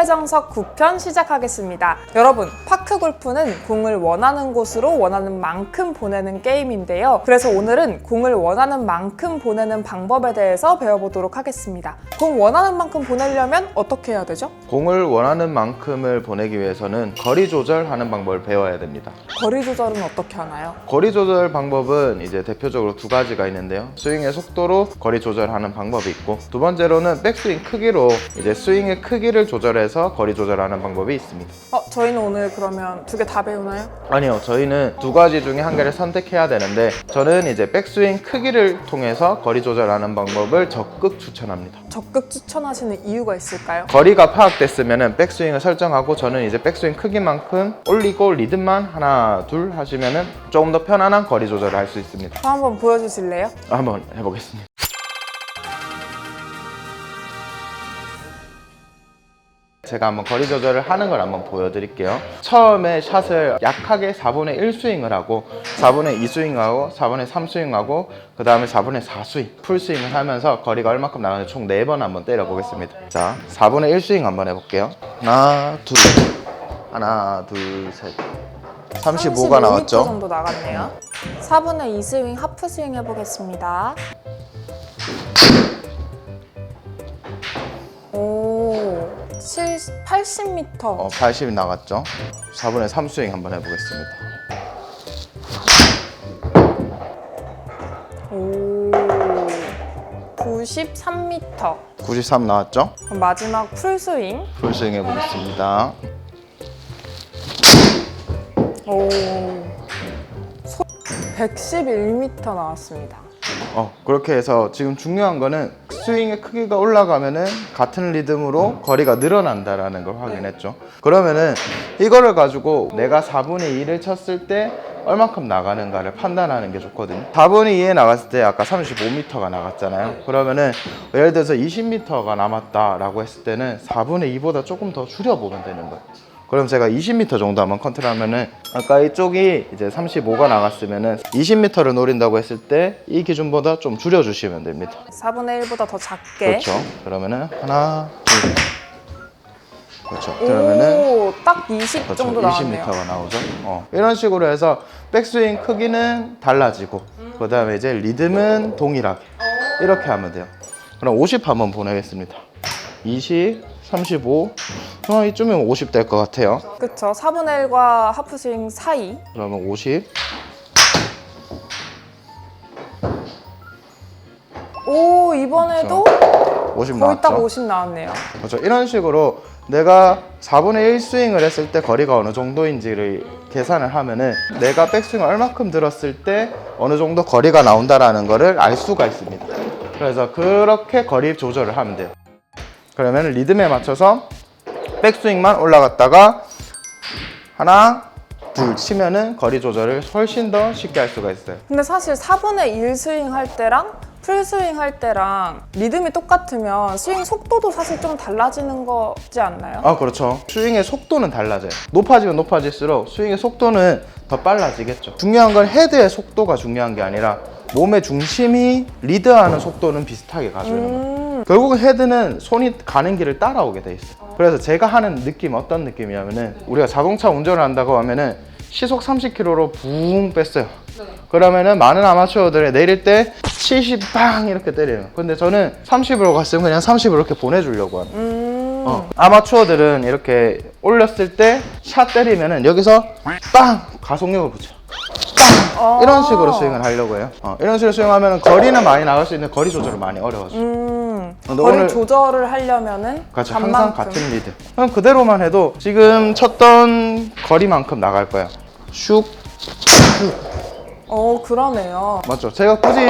배정석 9편 시작하겠습니다. 여러분, 파크 골프는 공을 원하는 곳으로 원하는 만큼 보내는 게임인데요. 그래서 오늘은 공을 원하는 만큼 보내는 방법에 대해서 배워보도록 하겠습니다. 공 원하는 만큼 보내려면 어떻게 해야 되죠? 공을 원하는 만큼을 보내기 위해서는 거리 조절하는 방법을 배워야 됩니다. 거리 조절은 어떻게 하나요? 거리 조절 방법은 이제 대표적으로 두 가지가 있는데요. 스윙의 속도로 거리 조절하는 방법이 있고 두 번째로는 백스윙 크기로 이제 스윙의 크기를 조절해서 거리 조절하는 방법이 있습니다. 어, 저희는 오늘 그러면 두 개 다 배우나요? 아니요, 저희는 두 가지 중에 한 개를 선택해야 되는데 저는 이제 백스윙 크기를 통해서 거리 조절하는 방법을 적극 추천합니다. 적극 추천하시는 이유가 있을까요? 거리가 파악됐으면 백스윙을 설정하고 저는 이제 백스윙 크기만큼 올리고 리듬만 하나 둘 하시면은 조금 더 편안한 거리 조절을 할 수 있습니다. 저 한번 보여주실래요? 한번 해보겠습니다. 제가 한번 거리 조절을 하는 걸 한번 보여드릴게요. 처음에 샷을 약하게 4분의 1 스윙을 하고 4분의 2 스윙하고 4분의 3 스윙하고 그 다음에 4분의 4 스윙 풀 스윙을 하면서 거리가 얼마큼 나가는지 총 4번 한번 때려보겠습니다. 자, 4분의 1 스윙 한번 해볼게요. 하나, 둘, 하나, 둘, 셋. 35가 35m 나왔죠? 정도 나갔네요. 4분의 2 스윙 하프 스윙 해보겠습니다. 7, 80m. 어, 80이 나갔죠? 4분의 3 스윙 한번 해보겠습니다. 오, 93m. 93 나왔죠? 그럼 마지막 풀 스윙. 풀 스윙 해보겠습니다. 오, 111m 나왔습니다. 어, 그렇게 해서 지금 중요한 거는 스윙의 크기가 올라가면은 같은 리듬으로 거리가 늘어난다라는 걸 확인했죠. 그러면은 이거를 가지고 내가 4분의 2를 쳤을 때 얼만큼 나가는가를 판단하는 게 좋거든요. 4분의 2에 나갔을 때 아까 35m가 나갔잖아요. 그러면은 예를 들어서 20m가 남았다라고 했을 때는 4분의 2보다 조금 더 줄여보면 되는 거예요. 그럼 제가 20m 정도 한번 컨트롤 하면은 아까 이쪽이 이제 35가 나갔으면은 20m를 노린다고 했을 때 이 기준보다 좀 줄여주시면 됩니다. 4분의 1보다 더 작게. 그렇죠. 그러면은 하나, 둘. 그렇죠. 그러면은 오, 딱20 그렇죠. 정도 나왔네요. 20m가 나오죠. 어. 이런 식으로 해서 백스윙 크기는 달라지고 그 다음에 이제 리듬은 동일하게 이렇게 하면 돼요. 그럼 50 한번 보내겠습니다. 20, 35. 어, 이쯤이면 50 될 것 같아요. 그쵸. 4분의 1과 하프 스윙 사이. 그러면 50. 오, 이번에도 50 거의 딱 나왔죠. 50 나왔네요. 그렇죠. 이런 식으로 내가 4분의 1 스윙을 했을 때 거리가 어느 정도인지를 계산을 하면은 내가 백스윙을 얼마큼 들었을 때 어느 정도 거리가 나온다라는 거를 알 수가 있습니다. 그래서 그렇게 거리 조절을 하면 돼요. 그러면 리듬에 맞춰서 백스윙만 올라갔다가 하나, 둘 치면은 거리 조절을 훨씬 더 쉽게 할 수가 있어요. 근데 사실 4분의 1 스윙 할 때랑 풀 스윙 할 때랑 리듬이 똑같으면 스윙 속도도 사실 좀 달라지는 거지 않나요? 아 그렇죠. 스윙의 속도는 달라져요. 높아지면 높아질수록 스윙의 속도는 더 빨라지겠죠. 중요한 건 헤드의 속도가 중요한 게 아니라 몸의 중심이 리드하는 속도는 비슷하게 가져오는 거예요. 음, 결국은 헤드는 손이 가는 길을 따라오게 돼 있어 요. 그래서 제가 하는 느낌 어떤 느낌이냐면은 우리가 자동차 운전을 한다고 하면은 시속 30km로 붕 뺐어요. 그러면은 많은 아마추어들이 내릴 때 70빵 이렇게 때려요. 근데 저는 30으로 갔으면 그냥 30으로 이렇게 보내주려고 하는 음. 어, 아마추어들은 이렇게 올렸을 때 샷 때리면은 여기서 빵 가속력을 붙여. 빵 어. 이런 식으로 스윙을 하려고 해요. 어, 이런 식으로 스윙하면 거리는 많이 나갈 수 있는데 거리 조절은 많이 어려워져. 음, 근데 거리 오늘- 조절을 하려면은 그렇죠. 항상 반만큼. 같은 리드. 그럼 그대로만 해도 지금 쳤던 거리만큼 나갈 거예요. 슉. 어, 그러네요. 맞죠. 제가 굳이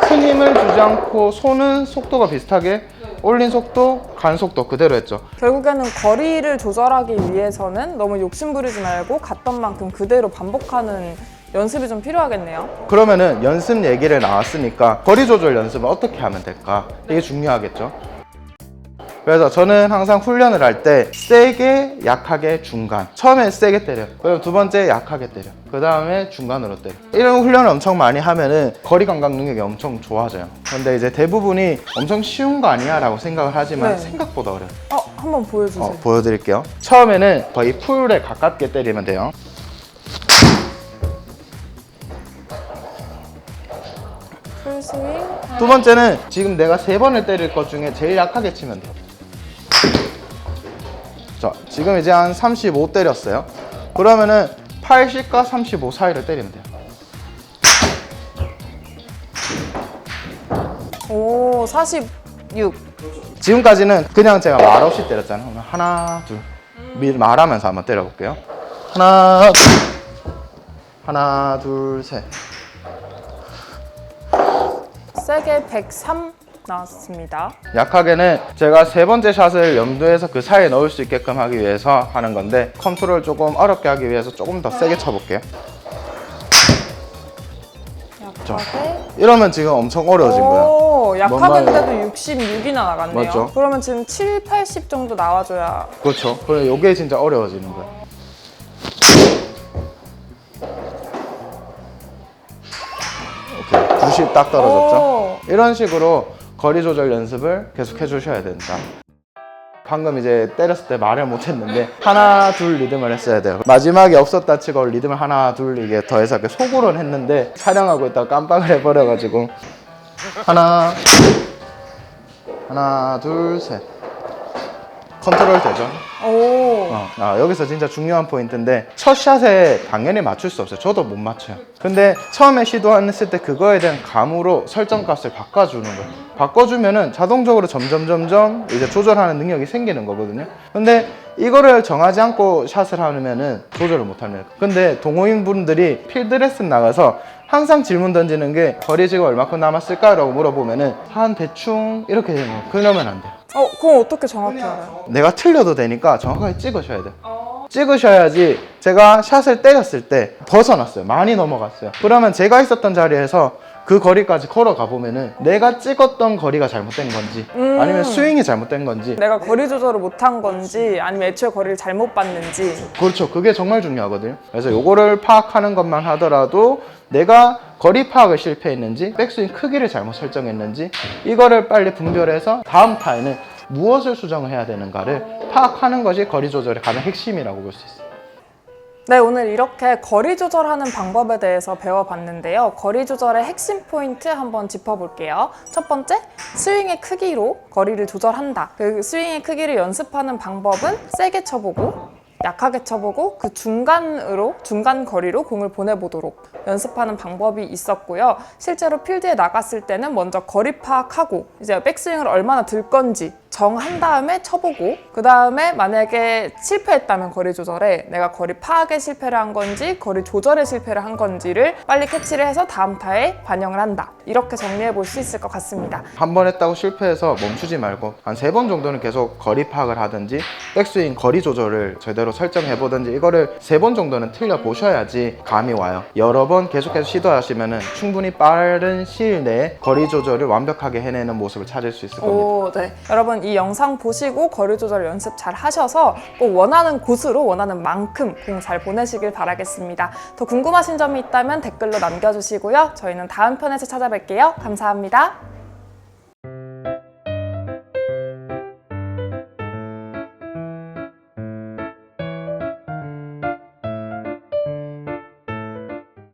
큰 힘을 주지 않고 손은 속도가 비슷하게 올린 속도, 간 속도 그대로 했죠. 결국에는 거리를 조절하기 위해서는 너무 욕심 부리지 말고 갔던 만큼 그대로 반복하는 연습이 좀 필요하겠네요. 그러면은 연습 얘기를 나왔으니까 거리 조절 연습을 어떻게 하면 될까? 이게 중요하겠죠. 그래서 저는 항상 훈련을 할 때 세게 약하게 중간 처음에 세게 때려 그리고 두 번째 약하게 때려 그 다음에 중간으로 때려 이런 훈련을 엄청 많이 하면은 거리 감각 능력이 엄청 좋아져요 근데 이제 대부분이 엄청 쉬운 거 아니야 라고 생각을 하지만 네. 생각보다 어려요 어, 한번 보여주세요. 어, 보여드릴게요 처음에는 거의 풀에 가깝게 때리면 돼요 두 번째는 지금 내가 세 번을 때릴 것 중에 제일 약하게 치면 돼요. 자, 지금 이제 한 35 때렸어요. 그러면은 80과 35 사이를 때리면 돼요. 오, 46. 지금까지는 그냥 제가 말없이 때렸잖아요. 그러면 하나, 둘. 미- 말하면서 한번 때려볼게요. 하나, 둘. 하나, 둘, 셋. 세게 103 나왔습니다. 약하게는 제가 세 번째 샷을 염두에서 그 사이에 넣을 수 있게끔 하기 위해서 하는 건데 컨트롤 조금 어렵게 하기 위해서 조금 더 세게 쳐볼게요. 약하게. 이러면 지금 엄청 어려워진 거예요. 오, 말이에요? 66이나 나갔네요. 맞죠? 그러면 지금 7, 80 정도 나와줘야. 그렇죠. 그럼 이게 진짜 어려워지는 거예 90 딱 떨어졌죠. 오. 이런 식으로 거리 조절 연습을 계속 해주셔야 된다. 방금 이제 때렸을 때 말을 못했는데 하나 둘 리듬을 했어야 돼요. 마지막에 없었다 치고 리듬을 하나 둘 이게 더해서 속으로는 했는데 촬영하고 있다가 깜빡을 해버려가지고 하나 하나 둘 셋 컨트롤 되죠? 오. 어, 아, 여기서 진짜 중요한 포인트인데 첫 샷에 당연히 맞출 수 없어요. 저도 못 맞춰요. 근데 처음에 시도했을 때 그거에 대한 감으로 설정값을 바꿔주는 거예요. 바꿔주면은 자동적으로 점점 점점 이제 조절하는 능력이 생기는 거거든요. 근데 이거를 정하지 않고 샷을 하면은 조절을 못 합니다. 근데 동호인 분들이 필드 레슨 나가서 항상 질문 던지는 게 거리 지금 얼마큼 남았을까라고 물어보면은 한 대충 이렇게 되는 거예요. 그러면 안 돼요. 어, 그럼 어떻게 정확히 알아요? 내가 틀려도 되니까 정확하게 찍으셔야 돼요. 찍으셔야지 제가 샷을 때렸을 때 벗어났어요. 많이 넘어갔어요. 그러면 제가 있었던 자리에서 그 거리까지 걸어가 보면은 내가 찍었던 거리가 잘못된 건지 아니면 스윙이 잘못된 건지 내가 거리 조절을 못한 건지 아니면 애초에 거리를 잘못 봤는지 그렇죠. 그게 정말 중요하거든요. 그래서 요거를 파악하는 것만 하더라도 내가 거리 파악을 실패했는지 백스윙 크기를 잘못 설정했는지 이거를 빨리 분별해서 다음 타에는 무엇을 수정을 해야 되는가를 파악하는 것이 거리 조절의 가장 핵심이라고 볼 수 있어요. 네, 오늘 이렇게 거리 조절하는 방법에 대해서 배워봤는데요. 거리 조절의 핵심 포인트 한번 짚어볼게요. 첫 번째, 스윙의 크기로 거리를 조절한다. 그 스윙의 크기를 연습하는 방법은 세게 쳐보고, 약하게 쳐보고 그 중간으로 중간 거리로 공을 보내보도록 연습하는 방법이 있었고요. 실제로 필드에 나갔을 때는 먼저 거리 파악하고 이제 백스윙을 얼마나 들 건지 정한 다음에 쳐보고 그 다음에 만약에 실패했다면 거리 조절에 내가 거리 파악에 실패를 한 건지 거리 조절에 실패를 한 건지를 빨리 캐치를 해서 다음 타에 반영을 한다. 이렇게 정리해 볼 수 있을 것 같습니다. 한 번 했다고 실패해서 멈추지 말고 한 세 번 정도는 계속 거리 파악을 하든지 백스윙 거리 조절을 제대로 설정해 보든지 이거를 세 번 정도는 틀려 보셔야지 감이 와요. 여러 번 계속해서 시도하시면은 충분히 빠른 시일 내에 거리 조절을 완벽하게 해내는 모습을 찾을 수 있을 겁니다. 오, 네. 여러분 이 영상 보시고 거리 조절 연습 잘 하셔서 꼭 원하는 곳으로 원하는 만큼 공 잘 보내시길 바라겠습니다. 더 궁금하신 점이 있다면 댓글로 남겨주시고요. 저희는 다음 편에서 찾아뵐게요. 감사합니다.